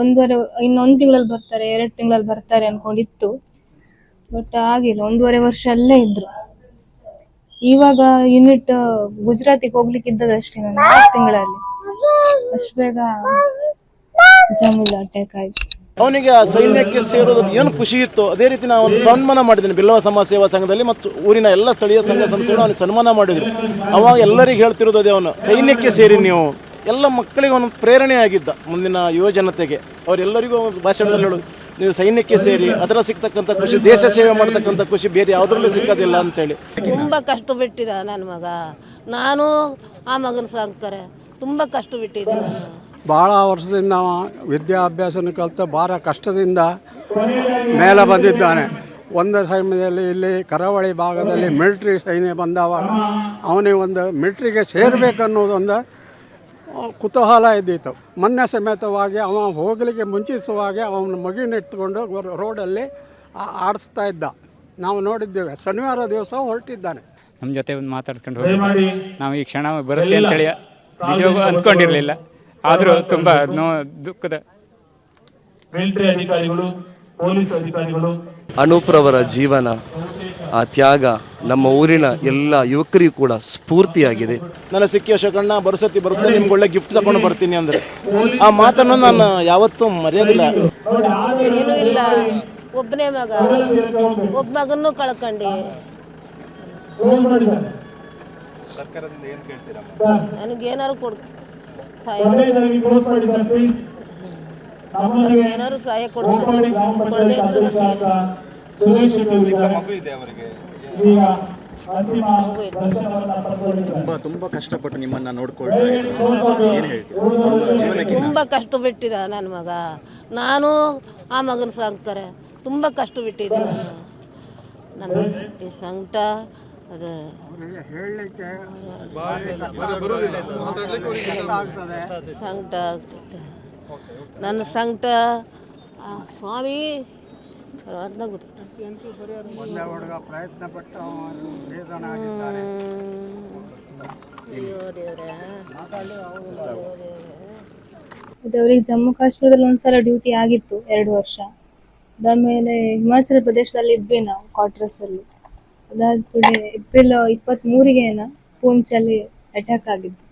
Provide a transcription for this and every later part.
ಒಂದೂವರೆ, ಇನ್ನೊಂದು ತಿಂಗಳಲ್ಲಿ ಬರ್ತಾರೆ, ಎರಡು ತಿಂಗಳಲ್ಲಿ ಬರ್ತಾರೆ ಅನ್ಕೊಂಡಿತ್ತು. ಬಟ್ ಆಗಿಲ್ಲ, ಒಂದೂವರೆ ವರ್ಷ ಅಲ್ಲೇ ಇದ್ರು. ಇವಾಗ ಯೂನಿಟ್ ಗುಜರಾತಿಗೆ ಹೋಗ್ಲಿಕ್ಕೆ ಇದ್ದದಷ್ಟೇ ನಾನು, ಆರು ತಿಂಗಳಲ್ಲಿ. ಅಷ್ಟು ಬೇಗ ಜಂಗಲ್ ಅಟ್ಯಾಕ್ ಆಯ್ತು. ಅವನಿಗೆ ಸೈನ್ಯಕ್ಕೆ ಸೇರೋದು ಏನು ಖುಷಿ ಇತ್ತು? ಅದೇ ರೀತಿ ನಾವು ಒಂದು ಸನ್ಮಾನ ಮಾಡಿದ್ದೀನಿ, ಬಿಲ್ಲವ ಸಮಾಜ ಸೇವಾ ಸಂಘದಲ್ಲಿ ಮತ್ತು ಊರಿನ ಎಲ್ಲ ಸ್ಥಳೀಯ ಸಂಘ ಸಂಸ್ಥೆಗಳು ಅವನಿಗೆ ಸನ್ಮಾನ ಮಾಡಿದ್ರು. ಅವಾಗ ಎಲ್ಲರಿಗೂ ಹೇಳ್ತಿರೋದು ಅದೇ ಅವನು, ಸೈನ್ಯಕ್ಕೆ ಸೇರಿ ನೀವು. ಎಲ್ಲ ಮಕ್ಕಳಿಗೆ ಒಂದು ಪ್ರೇರಣೆ ಆಗಿದ್ದ ಮುಂದಿನ ಯುವ ಜನತೆಗೆ ಅವರೆಲ್ಲರಿಗೂ ಒಂದು ಭಾಷಣದಲ್ಲಿ ಹೇಳೋದು ನೀವು ಸೈನ್ಯಕ್ಕೆ ಸೇರಿ ಅದರ ಸಿಗ್ತಕ್ಕಂಥ ಖುಷಿ ದೇಶ ಸೇವೆ ಮಾಡ್ತಕ್ಕಂಥ ಖುಷಿ ಬೇರೆ ಯಾವುದರಲ್ಲೂ ಸಿಕ್ಕೋದಿಲ್ಲ ಅಂತೇಳಿ ತುಂಬ ಕಷ್ಟ ಬಿಟ್ಟಿದ ನನ್ನ ಮಗ. ನಾನು ಆ ಮಗನ ಸಾಕ್ತಾರೆ ತುಂಬ ಕಷ್ಟ ಬಿಟ್ಟಿದ್ದೆ ನಾನು. ಭಾಳ ವರ್ಷದಿಂದ ವಿದ್ಯಾಭ್ಯಾಸನ ಕಲಿತು ಭಾಳ ಕಷ್ಟದಿಂದ ಮೇಲೆ ಬಂದಿದ್ದಾನೆ. ಒಂದು ಸಮಯದಲ್ಲಿ ಇಲ್ಲಿ ಕರಾವಳಿ ಭಾಗದಲ್ಲಿ ಮಿಲ್ಟ್ರಿ ಸೈನ್ಯ ಬಂದವಾಗ ಅವನಿಗೆ ಒಂದು ಮಿಲ್ಟ್ರಿಗೆ ಸೇರಬೇಕನ್ನೋದೊಂದು ಕುತೂಹಲ ಇದ್ದಿತ್ತು. ಮೊನ್ನೆ ಸಮೇತವಾಗಿ ಅವ ಹೋಗಲಿಕ್ಕೆ ಮುಂಚಿಸುವಾಗೆ ಅವನ ಮಗುವಿನ ಇಟ್ಕೊಂಡು ರೋಡಲ್ಲಿ ಆಡಿಸ್ತಾ ಇದ್ದ. ನಾವು ನೋಡಿದ್ದೇವೆ. ಶನಿವಾರ ದಿವಸ ಹೊರಟಿದ್ದಾನೆ. ನಮ್ಮ ಜೊತೆ ಒಂದು ಮಾತಾಡ್ಕೊಂಡು ಹೋಗಿ. ನಾವು ಈ ಕ್ಷಣ ಬರುತ್ತೆ ಅಂತೇಳಿ ನಿಜವಾಗೂ ಅಂದ್ಕೊಂಡಿರಲಿಲ್ಲ. ಆದರೂ ತುಂಬ ನೋ ದುಃಖದ ಮಿಲಿಟರಿ ಅಧಿಕಾರಿಗಳು ಪೊಲೀಸ್ ಅಧಿಕಾರಿಗಳು ಅನೂಪ್ರವರ ಜೀವನ ಆ ತ್ಯಾಗ ನಮ್ಮ ಊರಿನ ಎಲ್ಲ ಯುವಕರಿಗೂ ಕೂಡ ಸ್ಫೂರ್ತಿಯಾಗಿದೆ. ನನ್ನ ಸಿಕ್ಕಿ ಶಕಣ್ಣ ಬರುಸತಿ ಬರುತ್ತೆ ನಿಮ್ಗೆ ಒಳ್ಳೆ ಗಿಫ್ಟ್ ತಗೊಂಡು ಬರ್ತೀನಿ ಅಂದ್ರೆ. ಆ ಮಾತನ್ನು ನಾನು ಯಾವತ್ತೂ ಮರೆಯೋದಿಲ್ಲ. ಏನೂ ಇಲ್ಲ. ಒಬ್ಬನೇ ಮಗ. ಒಬ್ಬ ಮಗನ್ನು ಕಳ್ಕೊಂಡು. ನನಗೇನಾರು ಕೊಡ್. ಸಹಾಯ ಕೊನೆಯದಾಗಿ ಕ್ಲೋಸ್ ಮಾಡಿ ಸರ್ ಪ್ಲೀಸ್ ನಮ್ಮೊಂದಿಗೆ ಏನಾರು ಸಹಾಯ ಕೊಡ್ತಾರೆ ಸುರೇಶ್ ಈಗ ಅಂತಿಮ ದರ್ಶನವನ್ನ ಪಡೆದುಕೊಂಡಿದ್ದಾರೆ ತುಂಬ ತುಂಬ ಕಷ್ಟಪಟ್ಟು ನಿಮ್ಮನ್ನ ನೋಡ್ಕೊಳ್ತಾ ತುಂಬಾ ಜೀವನಕ್ಕೆ ತುಂಬ ಕಷ್ಟ ಬಿಟ್ಟಿದ ನನ್ನ ಮಗ. ನಾನು ಆ ಮಗನ ಸಾಕ್ತಾರೆ. ತುಂಬ ಕಷ್ಟ ಬಿಟ್ಟಿದ್ದೆ ನಾನು. ನನ್ನ ಸಂಕಟ ಅದು ಹೇಳಲಿಕ್ಕೆ ಸಂಕಟ ಆಗ್ತೈತೆ. ನನ್ನ ಸಂಕಟ ಆ ಸ್ವಾಮಿ ಹುಡುಗ ಪ್ರಯತ್ನ ಪಟ್ಟು ಮತ್ತೆ ಅವ್ರಿಗೆ ಜಮ್ಮು ಕಾಶ್ಮೀರದಲ್ಲಿ ಒಂದ್ಸಲ ಡ್ಯೂಟಿ ಆಗಿತ್ತು ಎರಡು ವರ್ಷ. ಅದಾದ್ಮೇಲೆ ಹಿಮಾಚಲ ಪ್ರದೇಶದಲ್ಲಿ ಇದ್ವಿ ನಾವು ಕ್ವಾರ್ಟರ್ಸ್ ಅಲ್ಲಿ. ಅದಾದ ಕೂಡಲೇ ಏಪ್ರಿಲ್ ಇಪ್ಪತ್ತ್ ಮೂರಿಗೆ ಏನ ಪೂಂಚಲ್ಲಿ ಅಟ್ಯಾಕ್ ಆಗಿತ್ತು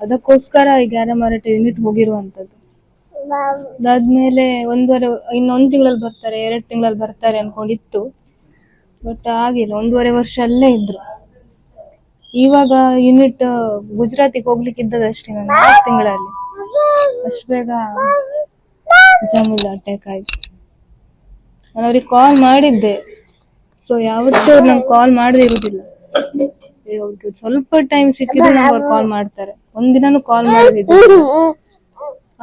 ಅದಕ್ಕೋಸ್ಕರ ಈ ಗ್ಯಾರಮಾರಟ ಯೂನಿಟ್ ಹೋಗಿರುವಂತದ್ದು ಅದಾದ್ಮೇಲೆ ಒಂದೂವರೆ, ಇನ್ನೊಂದು ತಿಂಗಳಲ್ಲಿ ಬರ್ತಾರೆ, ಎರಡು ತಿಂಗಳಲ್ಲಿ ಬರ್ತಾರೆ ಅನ್ಕೊಂಡಿತ್ತು. ಬಟ್ ಆಗಿಲ್ಲ, ಒಂದೂವರೆ ವರ್ಷ ಅಲ್ಲೇ ಇದ್ರು. ಇವಾಗ ಯೂನಿಟ್ ಗುಜರಾತಿಗೆ ಹೋಗ್ಲಿಕ್ಕೆ ಇದ್ದದಷ್ಟೇ ನಾನು, ಆರು ತಿಂಗಳಲ್ಲಿ. ಅಷ್ಟು ಬೇಗ ಜಂಗಲ್ ಅಟ್ಯಾಕ್ ಆಯ್ತು. ನಾನು ಅವ್ರಿಗೆ ಕಾಲ್ ಮಾಡಿದ್ದೆ. ಸೊ ಯಾವತ್ತೂ ಅವ್ರು ನಂಗೆ ಕಾಲ್ ಮಾಡದೇ ಅವ್ರಿಗೆ ಸ್ವಲ್ಪ ಟೈಮ್ ಸಿಕ್ಕಿದ್ರೆ ಅವ್ರು ಕಾಲ್ ಮಾಡ್ತಾರೆ. ಒಂದಿನಾನು ಕಾಲ್ ಮಾಡಿದ್ರು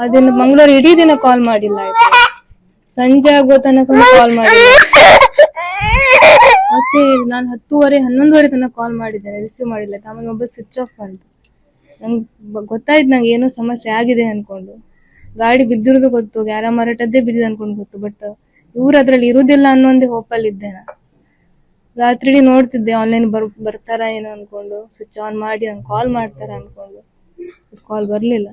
ಅದಿನ ಮಂಗಳೂರು ಇಡೀ ದಿನ ಕಾಲ್ ಮಾಡಿಲ್ಲ ಸಂಜೆ ಆಗೋ ತನಕ ಕಾಲ್ ಮಾಡಿಲ್ಲ. ಮತ್ತೆ ನಾನು ಹತ್ತುವರೆ, ಹನ್ನೊಂದುವರೆ ತನಕ ಕಾಲ್ ಮಾಡಿದ್ದೇನೆ ರಿಸೀವ್ ಮಾಡಿಲ್ಲ. ಆಮೇಲೆ ಮೊಬೈಲ್ ಸ್ವಿಚ್ ಆಫ್ ಬಂತು ನಂಗೆ ಗೊತ್ತಾಯ್ತು ನಂಗೆ ಏನೋ ಸಮಸ್ಯೆ ಆಗಿದೆ ಅನ್ಕೊಂಡು. ಗಾಡಿ ಬಿದ್ದಿರೋದು ಗೊತ್ತು, ಗ್ಯಾರ ಮಾರಾಟದ್ದೇ ಬಿದ್ದಿದೆ ಅನ್ಕೊಂಡು ಗೊತ್ತು ಬಟ್ ಇವ್ರು ಅದ್ರಲ್ಲಿ ಇರುದಿಲ್ಲ ಅನ್ನೋ ಒಂದೇ ಹೋಪಲ್ಲಿ ಇದ್ದೆ ನಾನು. ರಾತ್ರಿ ನೋಡ್ತಿದ್ದೆ ಆನ್ಲೈನ್ ಬರ್, ಬರ್ತಾರ ಏನೋ ಅನ್ಕೊಂಡು ಸ್ವಿಚ್ ಆನ್ ಮಾಡಿ ನಂಗೆ ಕಾಲ್ ಮಾಡ್ತಾರ ಅನ್ಕೊಂಡು ಕಾಲ್ ಬರ್ಲಿಲ್ಲ.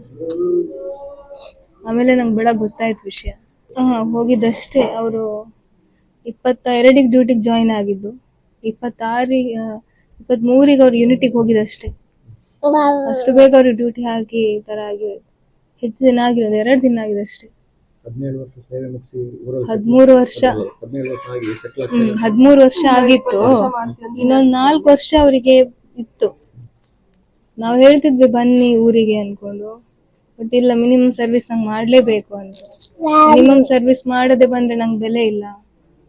ಆಮೇಲೆ ನಂಗೆ ಬೆಳಗ್ಗೆ ಗೊತ್ತಾಯ್ತು ವಿಷಯ. ಹಾ ಹೋಗಿದ್ದಷ್ಟೇ. ಅವರು ಇಪ್ಪತ್ತ ಎರಡಿಗೆ ಡ್ಯೂಟಿಗೆ ಜಾಯಿನ್ ಆಗಿದ್ದು. ಇಪ್ಪತ್ತಾರಿಗೆ ಇಪ್ಪತ್ಮೂರಿಗೆ ಅವ್ರು ಯೂನಿಟಿಗೆ ಹೋಗಿದ್ದಷ್ಟೇ. ಅಷ್ಟು ಬೇಗ ಅವ್ರಿಗೆ ಡ್ಯೂಟಿ ಹಾಕಿ ಈ ಥರ ಆಗಿ ಹೆಚ್ಚು ದಿನ ಆಗಿರೋದು ಎರಡು ದಿನ ಆಗಿದೆ ಅಷ್ಟೇ. ಹದಿಮೂರು ವರ್ಷ. ಹ್ಮ್ ಹದಿಮೂರು ವರ್ಷ ಆಗಿತ್ತು. ಇನ್ನೊಂದ್ ನಾಲ್ಕು ವರ್ಷ ಅವರಿಗೆ ಇತ್ತು. ನಾವು ಹೇಳ್ತಿದ್ವಿ ಬನ್ನಿ ಊರಿಗೆ ಅನ್ಕೊಂಡು. ಬಟ್ ಇಲ್ಲ ಮಿನಿಮಮ್ ಸರ್ವಿಸ್ ನಂಗೆ ಮಾಡಲೇಬೇಕು ಅಂತ. ಮಿನಿಮಮ್ ಸರ್ವಿಸ್ ಮಾಡದೆ ಬಂದ್ರೆ ನಂಗೆ ಬೆಲೆ ಇಲ್ಲ.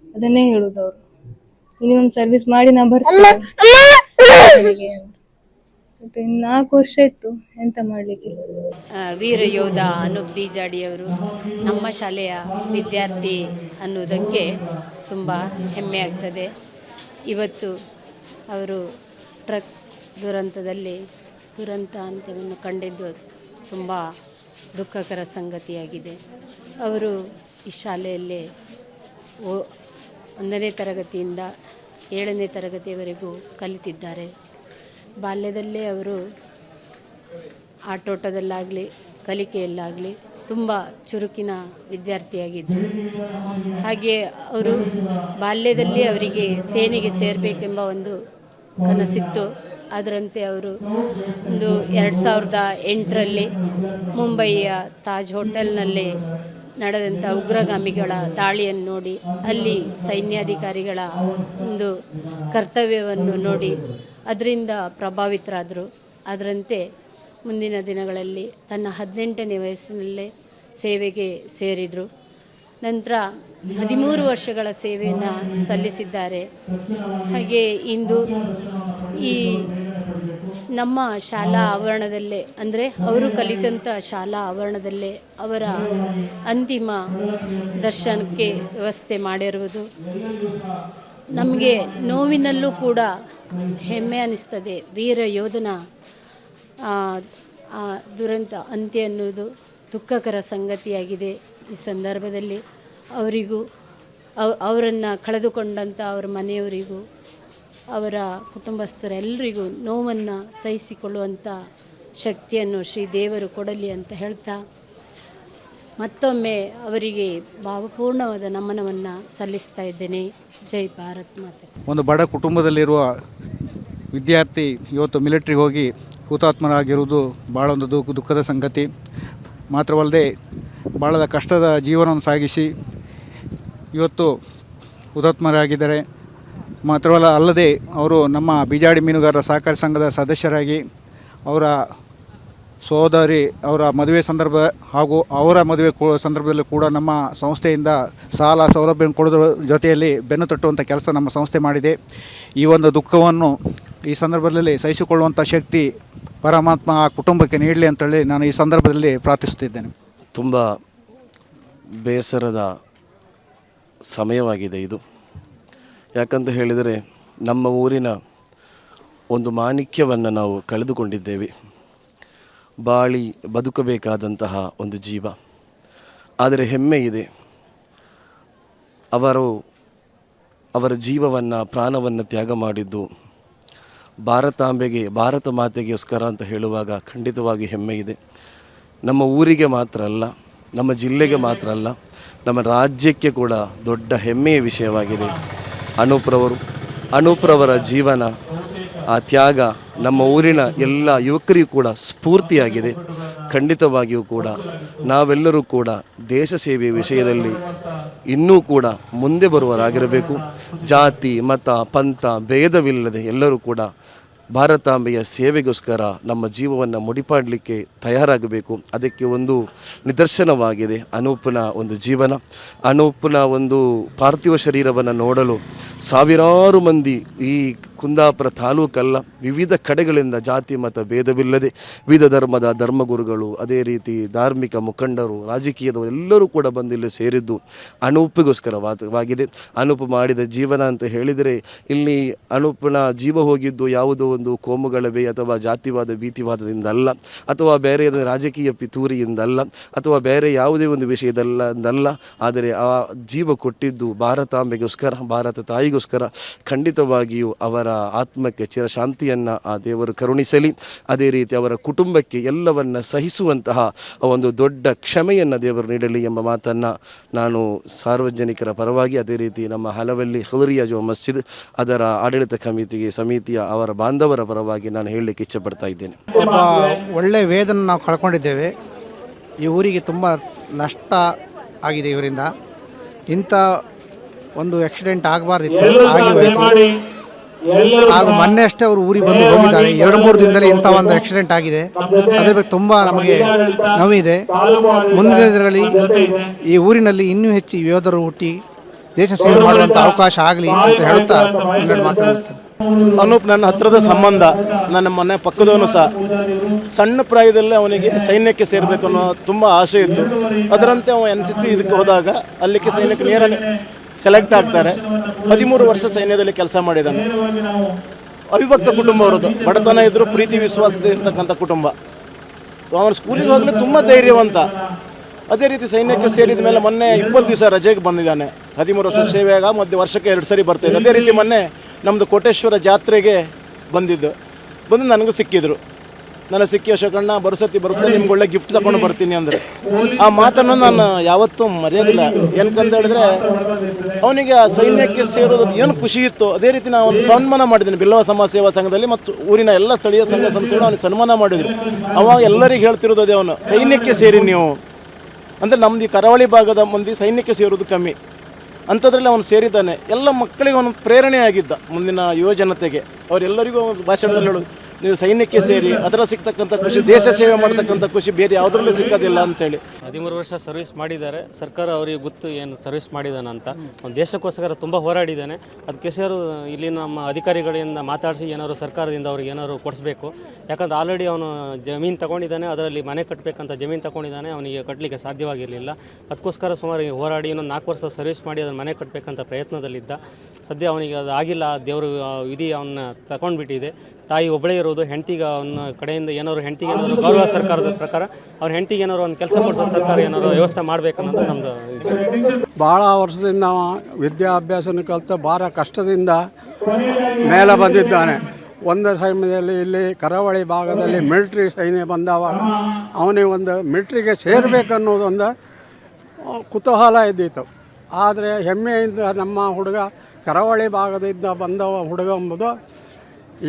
ಅದನ್ನೇ ಹೇಳುದು ಅವರು. ಮಿನಿಮಮ್ ಸರ್ವಿಸ್ ಮಾಡಿ ನಾ ಬರ್ತೇನೆ ನಾಲ್ಕು ವರ್ಷ ಇತ್ತು ಎಂತ ಮಾಡ್ಲಿಕ್ಕೆ ವೀರ ಯೋಧ ಅನೂಪ್ ಬೀಜಾಡಿಯವರು ನಮ್ಮ ಶಾಲೆಯ ವಿದ್ಯಾರ್ಥಿ ಅನ್ನುವುದಕ್ಕೆ ತುಂಬ ಹೆಮ್ಮೆ ಆಗ್ತದೆ. ಇವತ್ತು ಅವರು ಟ್ರಕ್ ದುರಂತದಲ್ಲಿ ದುರಂತ ಅಂತ್ಯವನ್ನು ಕಂಡಿದ್ದು ತುಂಬ ದುಃಖಕರ ಸಂಗತಿಯಾಗಿದೆ. ಅವರು ಈ ಶಾಲೆಯಲ್ಲೇ ಓ ಒಂದನೇ ತರಗತಿಯಿಂದ ಏಳನೇ ತರಗತಿಯವರೆಗೂ ಕಲಿತಿದ್ದಾರೆ. ಬಾಲ್ಯದಲ್ಲೇ ಅವರು ಆಟೋಟದಲ್ಲಾಗಲಿ, ಕಲಿಕೆಯಲ್ಲಾಗಲಿ ತುಂಬ ಚುರುಕಿನ ವಿದ್ಯಾರ್ಥಿಯಾಗಿದ್ದರು. ಹಾಗೆ ಅವರು ಬಾಲ್ಯದಲ್ಲಿ ಅವರಿಗೆ ಸೇನೆಗೆ ಸೇರಬೇಕೆಂಬ ಒಂದು ಕನಸಿತ್ತು. ಅದರಂತೆ ಅವರು ಒಂದು ಎರಡು ಸಾವಿರದ ಎಂಟರಲ್ಲಿ ಮುಂಬಯಿಯ ತಾಜ್ ಹೋಟೆಲ್ನಲ್ಲಿ ನಡೆದಂಥ ಉಗ್ರಗಾಮಿಗಳ ದಾಳಿಯನ್ನು ನೋಡಿ, ಅಲ್ಲಿ ಸೈನ್ಯಾಧಿಕಾರಿಗಳ ಒಂದು ಕರ್ತವ್ಯವನ್ನು ನೋಡಿ ಅದರಿಂದ ಪ್ರಭಾವಿತರಾದರು. ಅದರಂತೆ ಮುಂದಿನ ದಿನಗಳಲ್ಲಿ ತನ್ನ ಹದಿನೆಂಟನೇ ವಯಸ್ಸಿನಲ್ಲೇ ಸೇವೆಗೆ ಸೇರಿದರು. ನಂತರ ಹದಿಮೂರು ವರ್ಷಗಳ ಸೇವೆಯನ್ನು ಸಲ್ಲಿಸಿದ್ದಾರೆ. ಹಾಗೆ ಇಂದು ಈ ನಮ್ಮ ಶಾಲಾ ಆವರಣದಲ್ಲೇ, ಅಂದರೆ ಅವರು ಕಲಿತಂಥ ಶಾಲಾ ಆವರಣದಲ್ಲೇ ಅವರ ಅಂತಿಮ ದರ್ಶನಕ್ಕೆ ವ್ಯವಸ್ಥೆ ಮಾಡಿರುವುದು. ನಮಗೆ ನೋವಿನಲ್ಲೂ ಕೂಡ ಹೆಮ್ಮೆ ಅನ್ನಿಸ್ತದೆ ವೀರ ಯೋಧನ ದುರಂತ ಅಂತ್ಯ ಅನ್ನೋದು ದುಃಖಕರ ಸಂಗತಿಯಾಗಿದೆ ಈ ಸಂದರ್ಭದಲ್ಲಿ. ಅವರಿಗೂ ಅವರನ್ನು ಕಳೆದುಕೊಂಡಂಥ ಅವರ ಮನೆಯವರಿಗೂ ಅವರ ಕುಟುಂಬಸ್ಥರೆಲ್ಲರಿಗೂ ನೋವನ್ನು ಸಹಿಸಿಕೊಳ್ಳುವಂಥ ಶಕ್ತಿಯನ್ನು ಶ್ರೀ ದೇವರು ಕೊಡಲಿ ಅಂತ ಹೇಳ್ತಾ, ಮತ್ತೊಮ್ಮೆ ಅವರಿಗೆ ಭಾವಪೂರ್ಣವಾದ ನಮನವನ್ನು ಸಲ್ಲಿಸ್ತಾ ಇದ್ದೇನೆ. ಜೈ ಭಾರತ್ ಮಾತೆ. ಒಂದು ಬಡ ಕುಟುಂಬದಲ್ಲಿರುವ ವಿದ್ಯಾರ್ಥಿ ಇವತ್ತು ಮಿಲಿಟ್ರಿಗೆ ಹೋಗಿ ಹುತಾತ್ಮರಾಗಿರುವುದು ಭಾಳ ಒಂದು ದುಃಖ, ದುಃಖದ ಸಂಗತಿ. ಮಾತ್ರವಲ್ಲದೆ ಭಾಳ ಕಷ್ಟದ ಜೀವನವನ್ನು ಸಾಗಿಸಿ ಇವತ್ತು ಹುತಾತ್ಮರಾಗಿದ್ದಾರೆ. ಮಾತ್ರವಲ್ಲ, ಅಲ್ಲದೆ ಅವರು ನಮ್ಮ ಬಿಜಾಡಿ ಮೀನುಗಾರರ ಸಹಕಾರಿ ಸಂಘದ ಸದಸ್ಯರಾಗಿ ಅವರ ಸೋದರಿ ಅವರ ಮದುವೆ ಸಂದರ್ಭ ಹಾಗೂ ಅವರ ಮದುವೆ ಸಂದರ್ಭದಲ್ಲೂ ಕೂಡ ನಮ್ಮ ಸಂಸ್ಥೆಯಿಂದ ಸಾಲ ಸೌಲಭ್ಯ ಕೊಡೋದ್ರ ಜೊತೆಯಲ್ಲಿ ಬೆನ್ನು ತಟ್ಟುವಂಥ ಕೆಲಸ ನಮ್ಮ ಸಂಸ್ಥೆ ಮಾಡಿದೆ. ಈ ಒಂದು ದುಃಖವನ್ನು ಈ ಸಂದರ್ಭದಲ್ಲಿ ಸಹಿಸಿಕೊಳ್ಳುವಂಥ ಶಕ್ತಿ ಪರಮಾತ್ಮ ಆ ಕುಟುಂಬಕ್ಕೆ ನೀಡಲಿ ಅಂತೇಳಿ ನಾನು ಈ ಸಂದರ್ಭದಲ್ಲಿ ಪ್ರಾರ್ಥಿಸುತ್ತಿದ್ದೇನೆ. ತುಂಬ ಬೇಸರದ ಸಮಯವಾಗಿದೆ ಇದು. ಯಾಕಂತ ಹೇಳಿದರೆ ನಮ್ಮ ಊರಿನ ಒಂದು ಮಾಣಿಕ್ಯವನ್ನು ನಾವು ಕಳೆದುಕೊಂಡಿದ್ದೇವೆ. ಬಾಳಿ ಬದುಕಬೇಕಾದಂತಹ ಒಂದು ಜೀವ. ಆದರೆ ಹೆಮ್ಮೆ ಇದೆ. ಅವರು ಅವರ ಜೀವವನ್ನು, ಪ್ರಾಣವನ್ನು ತ್ಯಾಗ ಮಾಡಿದ್ದು ಭಾರತಾಂಬೆಗೆ, ಭಾರತ ಮಾತೆಗೋಸ್ಕರ ಅಂತ ಹೇಳುವಾಗ ಖಂಡಿತವಾಗಿ ಹೆಮ್ಮೆ ಇದೆ. ನಮ್ಮ ಊರಿಗೆ ಮಾತ್ರ ಅಲ್ಲ, ನಮ್ಮ ಜಿಲ್ಲೆಗೆ ಮಾತ್ರ ಅಲ್ಲ, ನಮ್ಮ ರಾಜ್ಯಕ್ಕೆ ಕೂಡ ದೊಡ್ಡ ಹೆಮ್ಮೆಯ ವಿಷಯವಾಗಿದೆ. ಅನೂಪ್ರವರು, ಅನೂಪ್ರವರ ಜೀವನ, ಆ ತ್ಯಾಗ ನಮ್ಮ ಊರಿನ ಎಲ್ಲ ಯುವಕರಿಗೂ ಕೂಡ ಸ್ಫೂರ್ತಿಯಾಗಿದೆ. ಖಂಡಿತವಾಗಿಯೂ ಕೂಡ ನಾವೆಲ್ಲರೂ ಕೂಡ ದೇಶ ಸೇವೆಯ ವಿಷಯದಲ್ಲಿ ಇನ್ನೂ ಕೂಡ ಮುಂದೆ ಬರುವರಾಗಿರಬೇಕು ಜಾತಿ, ಮತ, ಪಂಥ, ಭೇದವಿಲ್ಲದೆ ಎಲ್ಲರೂ ಕೂಡ ಭಾರತಾಂಬೆಯ ಸೇವೆಗೋಸ್ಕರ ನಮ್ಮ ಜೀವವನ್ನು ಮುಡಿಪಾಡಲಿಕ್ಕೆ ತಯಾರಾಗಬೇಕು. ಅದಕ್ಕೆ ಒಂದು ನಿದರ್ಶನವಾಗಿದೆ. ಅನೂಪನ ಒಂದು ಜೀವನ. ಅನೂಪನ ಒಂದು ಪಾರ್ಥಿವ ಶರೀರವನ್ನು ನೋಡಲು ಸಾವಿರಾರು ಮಂದಿ ಈ ಕುಂದಾಪುರ ತಾಲೂಕಲ್ಲ, ವಿವಿಧ ಕಡೆಗಳಿಂದ ಜಾತಿ, ಮತ ಭೇದವಿಲ್ಲದೆ, ವಿವಿಧ ಧರ್ಮದ ಧರ್ಮಗುರುಗಳು, ಅದೇ ರೀತಿ ಧಾರ್ಮಿಕ ಮುಖಂಡರು, ರಾಜಕೀಯದವರು ಎಲ್ಲರೂ ಕೂಡ ಬಂದು ಇಲ್ಲಿ ಸೇರಿದ್ದು ಅನೂಪಿಗೋಸ್ಕರವಾಗಿದೆ ಅನೂಪ್ ಮಾಡಿದ ಜೀವನ ಅಂತ ಹೇಳಿದರೆ, ಇಲ್ಲಿ ಅನೂಪನ ಜೀವ ಹೋಗಿದ್ದು ಯಾವುದೋ ಒಂದು ಕೋಮುಗಲಭೆ ಅಥವಾ ಜಾತಿವಾದ, ಭೀತಿವಾದದಿಂದಲ್ಲ, ಅಥವಾ ಬೇರೆ ರಾಜಕೀಯ ಪಿತೂರಿಯಿಂದಲ್ಲ, ಅಥವಾ ಬೇರೆ ಯಾವುದೇ ಒಂದು ವಿಷಯದಲ್ಲ ಆದರೆ ಆ ಜೀವ ಕೊಟ್ಟಿದ್ದು ಭಾರತಾಂಬೆಗೋಸ್ಕರ, ಭಾರತ ತಾಯಿಗೋಸ್ಕರ ಖಂಡಿತವಾಗಿಯೂ ಅವರ ಆತ್ಮಕ್ಕೆ ಚಿರಶಾಂತಿಯನ್ನು ಆ ದೇವರು ಕರುಣಿಸಲಿ. ಅದೇ ರೀತಿ ಅವರ ಕುಟುಂಬಕ್ಕೆ ಎಲ್ಲವನ್ನು ಸಹಿಸುವಂತಹ ಒಂದು ದೊಡ್ಡ ಕ್ಷಮೆಯನ್ನು ದೇವರು ನೀಡಲಿ ಎಂಬ ಮಾತನ್ನು ನಾನು ಸಾರ್ವಜನಿಕರ ಪರವಾಗಿ ಅದೇ ರೀತಿ ನಮ್ಮ ಹಲವಲ್ಲಿ ಹುದರಿಯ ಜೋ ಮಸ್ಜಿದ್ ಅದರ ಆಡಳಿತ ಸಮಿತಿಗೆ ಸಮಿತಿಯ ಅವರ ಬಾಂಧವರ ಪರವಾಗಿ ನಾನು ಹೇಳಲಿಕ್ಕೆ ಇಚ್ಛೆಪಡ್ತಾ ಇದ್ದೇನೆ. ಒಬ್ಬ ಒಳ್ಳೆ ವೇದನ ನಾವು ಕಳ್ಕೊಂಡಿದ್ದೇವೆ. ಈ ಊರಿಗೆ ತುಂಬ ನಷ್ಟ ಆಗಿದೆ ಇವರಿಂದ. ಇಂಥ ಒಂದು ಆಕ್ಸಿಡೆಂಟ್ ಆಗಬಾರ್ದಿತ್ತು ಆಗಿ ಹೋಯಿತು ಹಾಗೂ ಮೊನ್ನೆ ಅಷ್ಟೇ ಅವರು ಊರಿಗೆ ಬಂದು ಹೋಗಿದ್ದಾರೆ. ಎರಡು ಮೂರು ದಿನದಲ್ಲಿ ಇಂಥ ಒಂದು ಆಕ್ಸಿಡೆಂಟ್ ಆಗಿದೆ. ಅದ್ರ ಬಗ್ಗೆ ತುಂಬ ನಮಗೆ ನೋವಿದೆ. ಮುಂದಿನ ದಿನಗಳಲ್ಲಿ ಈ ಊರಿನಲ್ಲಿ ಇನ್ನೂ ಹೆಚ್ಚು ಯೋಧರು ಹುಟ್ಟಿ ದೇಶ ಸೇವೆ ಮಾಡುವಂಥ ಅವಕಾಶ ಆಗಲಿ ಅಂತ ಹೇಳ್ತಾ ಮಾತನಾಡ್ತೇನೆ ಅನೂಪ್ ನನ್ನ ಹತ್ತಿರದ ಸಂಬಂಧ ನನ್ನ ಮನೆ ಪಕ್ಕದವನು ಸಹ. ಸಣ್ಣ ಪ್ರಾಯದಲ್ಲೇ ಅವನಿಗೆ ಸೈನ್ಯಕ್ಕೆ ಸೇರಬೇಕು ಅನ್ನೋ ತುಂಬ ಆಸೆ ಇತ್ತು. ಅದರಂತೆ ಅವನು ಎನ್ ಸಿ ಸಿ ಇದಕ್ಕೆ ಹೋದಾಗ ಅಲ್ಲಿಗೆ ಸೈನ್ಯಕ್ಕೆ ನೇರ ಸೆಲೆಕ್ಟ್ ಆಗ್ತಾರೆ. ಹದಿಮೂರು ವರ್ಷ ಸೈನ್ಯದಲ್ಲಿ ಕೆಲಸ ಮಾಡಿದ್ದಾನೆ. ಅವಿಭಕ್ತ ಕುಟುಂಬ ಅವರದ್ದು. ಬಡತನ ಇದ್ದರೂ ಪ್ರೀತಿ ವಿಶ್ವಾಸದ ಇರ್ತಕ್ಕಂಥ ಕುಟುಂಬ. ಅವನು ಸ್ಕೂಲಿಗೆ ಹೋಗಲು ತುಂಬ ಧೈರ್ಯವಂತ. ಅದೇ ರೀತಿ ಸೈನ್ಯಕ್ಕೆ ಸೇರಿದ ಮೇಲೆ ಮೊನ್ನೆ ಇಪ್ಪತ್ತು ದಿವಸ ರಜೆಗೆ ಬಂದಿದ್ದಾನೆ. ಹದಿಮೂರು ವರ್ಷ ಸೇವೆಯಾಗ ಮಧ್ಯೆ ವರ್ಷಕ್ಕೆ ಎರಡು ಸರಿ ಬರ್ತಾಯಿದೆ ಅದೇ ರೀತಿ ಮೊನ್ನೆ ನಮ್ಮದು ಕೋಟೇಶ್ವರ ಜಾತ್ರೆಗೆ ಬಂದಿದ್ದು. ಬಂದು ನನಗೂ ಸಿಕ್ಕಿದ್ರು. ನನ್ನ ಸಿಕ್ಕಿ ಅಶೋಕಣ್ಣ ಬರುಸತಿ ಬರುತ್ತೆ ನಿಮ್ಗೆ ಒಳ್ಳೆ ಗಿಫ್ಟ್ ತಗೊಂಡು ಬರ್ತೀನಿ ಅಂದರೆ. ಆ ಮಾತನ್ನು ನಾನು ಯಾವತ್ತೂ ಮರೆಯೋದಿಲ್ಲ. ಏನಕ್ಕಂತ ಹೇಳಿದ್ರೆ, ಅವನಿಗೆ ಆ ಸೈನ್ಯಕ್ಕೆ ಸೇರೋದು ಏನು ಖುಷಿ ಇತ್ತು, ಅದೇ ರೀತಿ ನಾನು ಒಂದು ಸನ್ಮಾನ ಮಾಡಿದ್ದೀನಿ. ಬಿಲ್ಲವ ಸಮಾಜ ಸೇವಾ ಸಂಘದಲ್ಲಿ ಮತ್ತು ಊರಿನ ಎಲ್ಲ ಸ್ಥಳೀಯ ಸಂಘ ಸಂಸ್ಥೆಗಳು ಅವನಿಗೆ ಸನ್ಮಾನ ಮಾಡಿದ್ರು. ಅವಾಗ ಎಲ್ಲರಿಗೆ ಹೇಳ್ತಿರೋದು ಅದೇ ಅವನು, ಸೈನ್ಯಕ್ಕೆ ಸೇರಿ ನೀವು. ಅಂದರೆ ನಮ್ದು ಈ ಕರಾವಳಿ ಭಾಗದ ಮಂದಿ ಸೈನ್ಯಕ್ಕೆ ಸೇರೋದು ಕಮ್ಮಿ. ಅಂಥದ್ರಲ್ಲಿ ಅವನು ಸೇರಿದ್ದಾನೆ. ಎಲ್ಲ ಮಕ್ಕಳಿಗೆ ಅವನು ಪ್ರೇರಣೆಯಾಗಿದ್ದ ಮುಂದಿನ ಯುವ ಜನತೆಗೆ ಅವರೆಲ್ಲರಿಗೂ ಭಾಷಣದಲ್ಲಿ ಹೇಳೋದು ನೀವು ಸೈನ್ಯಕ್ಕೆ ಸೇರಿ ಅದರ ಸಿಗ್ತಕ್ಕಂಥ ಖುಷಿ ದೇಶ ಸೇವೆ ಮಾಡ್ತಕ್ಕಂಥ ಖುಷಿ ಬೇರೆ ಯಾವುದರಲ್ಲೂ ಸಿಕ್ಕೋದಿಲ್ಲ ಅಂತೇಳಿ. ಹದಿಮೂರು ವರ್ಷ ಸರ್ವಿಸ್ ಮಾಡಿದ್ದಾರೆ. ಸರ್ಕಾರ ಅವರಿಗೆ ಗೊತ್ತು ಏನು ಸರ್ವಿಸ್ ಮಾಡಿದ್ದಾನೆ ಅಂತ. ಒಂದು ದೇಶಕ್ಕೋಸ್ಕರ ತುಂಬ ಹೋರಾಡಿದ್ದಾನೆ. ಅದಕ್ಕೆ ಸೇರು ಇಲ್ಲಿ ನಮ್ಮ ಅಧಿಕಾರಿಗಳಿಂದ ಮಾತಾಡಿಸಿ ಏನಾದ್ರು ಸರ್ಕಾರದಿಂದ ಅವ್ರಿಗೆ ಏನಾದ್ರು ಕೊಡಿಸ್ಬೇಕು. ಯಾಕಂದ್ರೆ ಆಲ್ರೆಡಿ ಅವನು ಜಮೀನು ತಗೊಂಡಿದ್ದಾನೆ ಅದರಲ್ಲಿ ಮನೆ ಕಟ್ಟಬೇಕಂತ ಜಮೀನು ತಗೊಂಡಿದ್ದಾನೆ ಅವನಿಗೆ ಕಟ್ಟಲಿಕ್ಕೆ ಸಾಧ್ಯವಾಗಿರಲಿಲ್ಲ. ಅದಕ್ಕೋಸ್ಕರ ಸುಮಾರು ಈಗ ಹೋರಾಡಿ ಇನ್ನೊಂದು ನಾಲ್ಕು ವರ್ಷ ಸರ್ವಿಸ್ ಮಾಡಿ ಅದನ್ನು ಮನೆ ಕಟ್ಟಬೇಕಂತ ಪ್ರಯತ್ನದಲ್ಲಿದ್ದ. ಸದ್ಯ ಅವನಿಗೆ ಅದು ಆಗಿಲ್ಲ ದೇವರು ವಿಧಿ ಅವನ್ನ ತಗೊಂಡ್ಬಿಟ್ಟಿದೆ. ತಾಯಿ ಒಬ್ಬಳೇ ಇರೋದು ಹೆಂಡತಿಗೆ ಅವನ ಕಡೆಯಿಂದ ಏನಾದ್ರು ಹೆಂಡತಿಗೆ ಏನಾದ್ರು ಗೌರವ ಸರ್ಕಾರದ ಪ್ರಕಾರ, ಅವ್ರ ಹೆಂಡತಿಗೆ ಏನಾದ್ರು ಒಂದು ಕೆಲಸ ಕೊಡಿಸೋ ಸರ್ಕಾರ ಏನಾದ್ರು ವ್ಯವಸ್ಥೆ ಮಾಡಬೇಕನ್ನೋದು ನಮ್ಮದು ಭಾಳ ವರ್ಷದಿಂದ ವಿದ್ಯಾಭ್ಯಾಸನ ಕಲಿತು ಭಾಳ ಕಷ್ಟದಿಂದ ಮೇಲೆ ಬಂದಿದ್ದಾನೆ. ಒಂದು ಸಮಯದಲ್ಲಿ ಇಲ್ಲಿ ಕರಾವಳಿ ಭಾಗದಲ್ಲಿ ಮಿಲ್ಟ್ರಿ ಸೈನ್ಯ ಬಂದಾವಾಗ ಅವನಿಗೆ ಒಂದು ಮಿಲ್ಟ್ರಿಗೆ ಸೇರಬೇಕನ್ನೋದೊಂದು ಕುತೂಹಲ ಇದ್ದಿತ್ತು. ಆದರೆ ಹೆಮ್ಮೆಯಿಂದ ನಮ್ಮ ಹುಡುಗ ಕರಾವಳಿ ಭಾಗದಿಂದ ಬಂದವ ಹುಡುಗ ಎಂಬುದು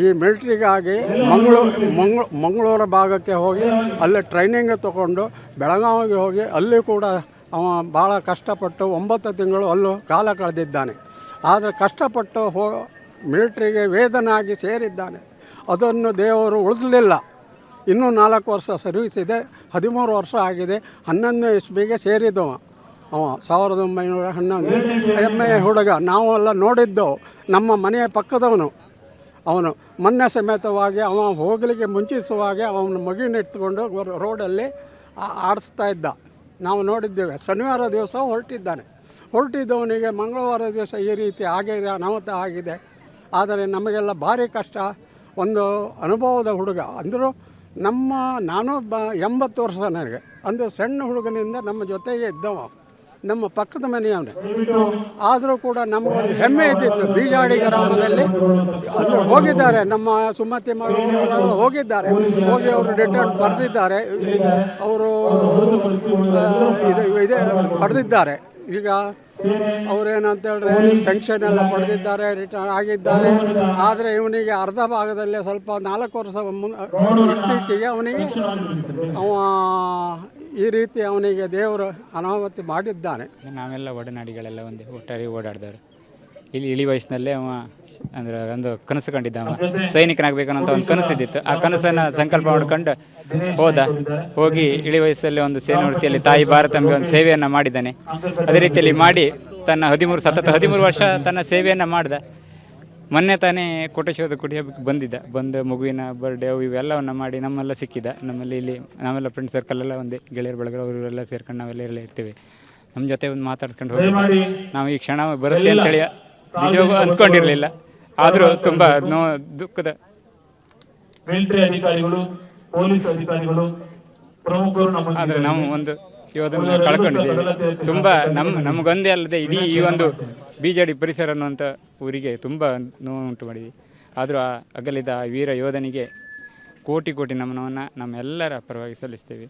ಈ ಮಿಲ್ಟ್ರಿಗಾಗಿ ಮಂಗಳೂರು ಮಂಗ್ಳೂ ಮಂಗಳೂರು ಭಾಗಕ್ಕೆ ಹೋಗಿ ಅಲ್ಲಿ ಟ್ರೈನಿಂಗ್ ತಗೊಂಡು ಬೆಳಗಾವಿಗೆ ಹೋಗಿ ಅಲ್ಲಿ ಕೂಡ ಅವ ಭಾಳ ಕಷ್ಟಪಟ್ಟು ಒಂಬತ್ತು ತಿಂಗಳು ಅಲ್ಲೂ ಕಾಲ ಕಳೆದಿದ್ದಾನೆ. ಆದರೆ ಕಷ್ಟಪಟ್ಟು ಹೋ ಮಿಲಿಟ್ರಿಗೆ ವೇದನಾಗಿ ಸೇರಿದ್ದಾನೆ. ಅದನ್ನು ದೇವರು ಉಳಿಸಲಿಲ್ಲ. ಇನ್ನೂ ನಾಲ್ಕು ವರ್ಷ ಸರ್ವಿಸ್ ಇದೆ, ಹದಿಮೂರು ವರ್ಷ ಆಗಿದೆ ಹನ್ನೊಂದನೇ ಇಸ್ವಿಗೆ ಸೇರಿದವ. ಅವ ಸಾವಿರದ ಒಂಬೈನೂರ ಹನ್ನೊಂದು. ಹೆಮ್ಮೆಯ ಹುಡುಗ ನಾವೆಲ್ಲ ನೋಡಿದ್ದೆವು. ನಮ್ಮ ಮನೆಯ ಪಕ್ಕದವನು. ಅವನು ಮೊನ್ನೆ ಸಮೇತವಾಗಿ ಅವ ಹೋಗಲಿಕ್ಕೆ ಮುಂಚಿಸುವಾಗೆ ಅವನ ಮಗುವಿನ ಇಟ್ಕೊಂಡು ರೋಡಲ್ಲಿ ಆಡಿಸ್ತಾ ಇದ್ದ. ನಾವು ನೋಡಿದ್ದೇವೆ. ಶನಿವಾರ ದಿವಸ ಹೊರಟಿದ್ದಾನೆ. ಹೊರಟಿದ್ದವನಿಗೆ ಮಂಗಳವಾರ ದಿವಸ ಈ ರೀತಿ ಆಗಿದೆ, ಅನಾಹುತ ಆಗಿದೆ. ಆದರೆ ನಮಗೆಲ್ಲ ಭಾರಿ ಕಷ್ಟ. ಒಂದು ಅನುಭವದ ಹುಡುಗ. ಅಂದರೂ ನಮ್ಮ ನಾನು ಬ ಎಂಬತ್ತು ವರ್ಷ ನನಗೆ. ಅಂದರೆ ಸಣ್ಣ ಹುಡುಗನಿಂದ ನಮ್ಮ ಜೊತೆಗೆ ಇದ್ದವ. ನಮ್ಮ ಪಕ್ಕದ ಮನೆಯವನೇ ಆದರೂ ಕೂಡ ನಮಗೊಂದು ಹೆಮ್ಮೆ ಇದ್ದಿತ್ತು. ಬೀಜಾಡಿ ಗ್ರಾಮದಲ್ಲಿ ಅಲ್ಲಿ ಹೋಗಿದ್ದಾರೆ. ನಮ್ಮ ಸುಮತಿ ಮಗಳು ಹೋಗಿದ್ದಾರೆ. ಹೋಗಿ ಅವರು ರಿಟರ್ನ್ ಪಡೆದಿದ್ದಾರೆ. ಅವರು ಇದು, ಇದೆ, ಪಡೆದಿದ್ದಾರೆ. ಈಗ ಅವರೇನಂತ ಹೇಳಿದ್ರೆ ಪೆನ್ಷನ್ ಎಲ್ಲ ಪಡೆದಿದ್ದಾರೆ ರಿಟರ್ನ್ ಆಗಿದ್ದಾರೆ. ಆದರೆ ಇವನಿಗೆ ಅರ್ಧ ಭಾಗದಲ್ಲೇ ಸ್ವಲ್ಪ ನಾಲ್ಕು ವರ್ಷ ಮುನ್, ಇತ್ತೀಚೆಗೆ ಅವನಿಗೆ ಅವ ಈ ರೀತಿ ಅವನಿಗೆ ದೇವರು ಅನಾಹುತಿ ಮಾಡಿದ್ದಾನೆ. ನಾವೆಲ್ಲ ಒಡನಾಡಿಗಳೆಲ್ಲ ಒಂದೇ ಒಟ್ಟಾಗಿ ಓಡಾಡಿದವರು. ಇಲ್ಲಿ ಇಳಿ ವಯಸ್ಸಿನಲ್ಲೇ ಅವ ಅಂದ್ರೆ ಒಂದು ಕನಸು ಕಂಡಿದ್ದ ಅವ. ಸೈನಿಕನಾಗಬೇಕನ್ನೋಂಥ ಒಂದು ಕನಸಿದ್ದಿತ್ತು. ಆ ಕನಸನ್ನು ಸಂಕಲ್ಪ ಮಾಡ್ಕೊಂಡು ಹೋದ. ಹೋಗಿ ಇಳಿ ವಯಸ್ಸಲ್ಲಿ ಒಂದು ಸೇನವೃತ್ತಿಯಲ್ಲಿ ತಾಯಿ ಭಾರತಂಬೆ ಒಂದು ಸೇವೆಯನ್ನು ಮಾಡಿದ್ದಾನೆ. ಅದೇ ರೀತಿಯಲ್ಲಿ ಮಾಡಿ ತನ್ನ ಹದಿಮೂರು, ಸತತ ಹದಿಮೂರು ವರ್ಷ ತನ್ನ ಸೇವೆಯನ್ನು ಮಾಡ್ದ. ಮೊನ್ನೆ ತಾನೇ ಕೋಟೇಶ್ವರದ ಕುಡಿ ಹಬ್ಬಕ್ಕೆ ಬಂದಿದ್ದ. ಬಂದು ಮಗುವಿನ ಬರ್ಡೇ ಅವು ಇವೆಲ್ಲವನ್ನ ಮಾಡಿ ನಮ್ಮೆಲ್ಲ ಸಿಕ್ಕಿದ್ದ ನಮ್ಮಲ್ಲಿ ಇಲ್ಲಿ ನಾವೆಲ್ಲ ಫ್ರೆಂಡ್ ಸರ್ಕಲ್ ಎಲ್ಲ ಒಂದೇ ಗೆಳೆಯರ ಬಳಗ ಅವರೆಲ್ಲ ಸೇರ್ಕೊಂಡು ನಾವೆಲ್ಲ ಇರಲಿ ಇರ್ತೀವಿ. ನಮ್ಮ ಜೊತೆ ಒಂದು ಮಾತಾಡ್ಕೊಂಡು ಹೋಗಿ. ನಾವು ಈ ಕ್ಷಣ ಬರುತ್ತೆ ಅಂತೇಳಿ ನಿಜವಾಗೂ ಅಂದ್ಕೊಂಡಿರಲಿಲ್ಲ. ಆದರೂ ತುಂಬ ನೋ ದುಃಖದ ಮಿಲಿಟರಿ ಅಧಿಕಾರಿಗಳು ಪೊಲೀಸ್ ಅಧಿಕಾರಿಗಳು ಪ್ರಮುಖರು ಆದರೆ ನಾವು ಒಂದು ಯೋಧನ ಕಳ್ಕೊಂಡಿದ್ದೀವಿ ತುಂಬ ನಮ್ಮ ನಮಗೊಂದೇ ಅಲ್ಲದೆ ಇಡೀ ಈ ಒಂದು ಬಿ ಜೆ ಡಿ ಪರಿಸರ ಅನ್ನುವಂಥ ಊರಿಗೆ ತುಂಬ ನೋವು ಉಂಟು ಮಾಡಿದ್ವಿ ಆದರೂ ಆ ಅಗಲಿದ ವೀರ ಯೋಧನಿಗೆ ಕೋಟಿ ಕೋಟಿ ನಮನವನ್ನು ನಮ್ಮೆಲ್ಲರ ಪರವಾಗಿ ಸಲ್ಲಿಸ್ತೇವೆ.